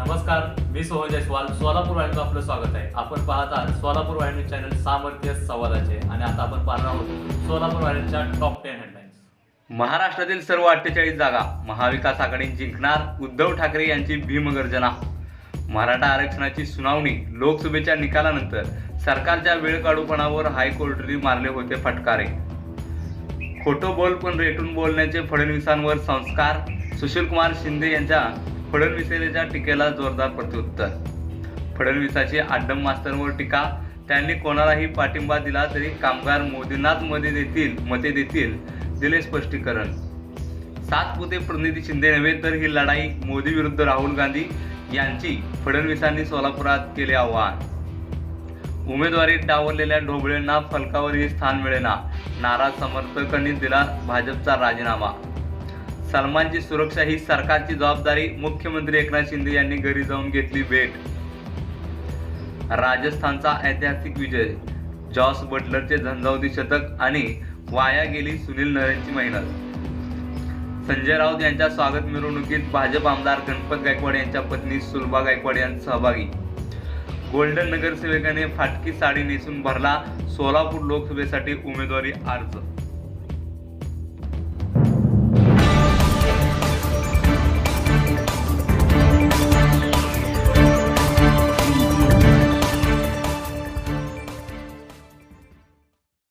नमस्कार मी सोहन जयस्वाल. सोलापूर वाहिनीचं आपलं स्वागत आहे. आपण पाहत आहात सोलापूर वाहिनी चॅनल सामर्थ्य संवादाचे आणि आता आपण पाहणार आहोत सोलापूर वाहिनीच्या टॉप टेन हेडलाईन्स महाराष्ट्रातील सर्व अठ्ठेचाळीस जागा महाविकास आघाडी जिंकणार उद्धव ठाकरे यांची भीमगर्जना मराठा आरक्षणाची सुनावणी लोकसभेच्या निकालानंतर सरकारच्या वेळ काढूपणावर हायकोर्टाने मारले होते फटकारे. खोटं बोल पण रेटून बोलण्याचे फडणवीसांवर संस्कार. सुशीलकुमार शिंदे यांच्या फडणवीसेच्या टीकेला जोरदार प्रत्युत्तर. फडणवीसाची आड्डम मास्तरवर टीका. त्यांनी कोणालाही पाठिंबा दिला तरी कामगार मोदींनाच मध्ये देतील मते देतील दिले स्पष्टीकरण. सात पुते प्रतिनिधी शिंदे नव्हे तर ही लढाई मोदी विरुद्ध राहुल गांधी यांची फडणवीसांनी सोलापुरात केले आव्हान. उमेदवारी डावललेल्या ढोबळेंना फलकावरही स्थान मिळेना. नाराज समर्थकांनी दिला भाजपचा राजीनामा. सलमानची सुरक्षा ही सरकारची जबाबदारी. मुख्यमंत्री एकनाथ शिंदे यांनी घरी जाऊन घेतली भेट. राजस्थानचा ऐतिहासिक विजय. जॉस बटलरचे झंझावती शतक आणि वाया गेली सुनील नरेंची मेहनत. संजय राऊत यांच्या स्वागत मिरवणुकीत भाजप आमदार गणपत गायकवाड यांच्या पत्नी सुलभा गायकवाड यांचा सहभागी. गोल्डन नगरसेवकाने फाटकी साडी नेसून भरला सोलापूर लोकसभेसाठी उमेदवारी अर्ज.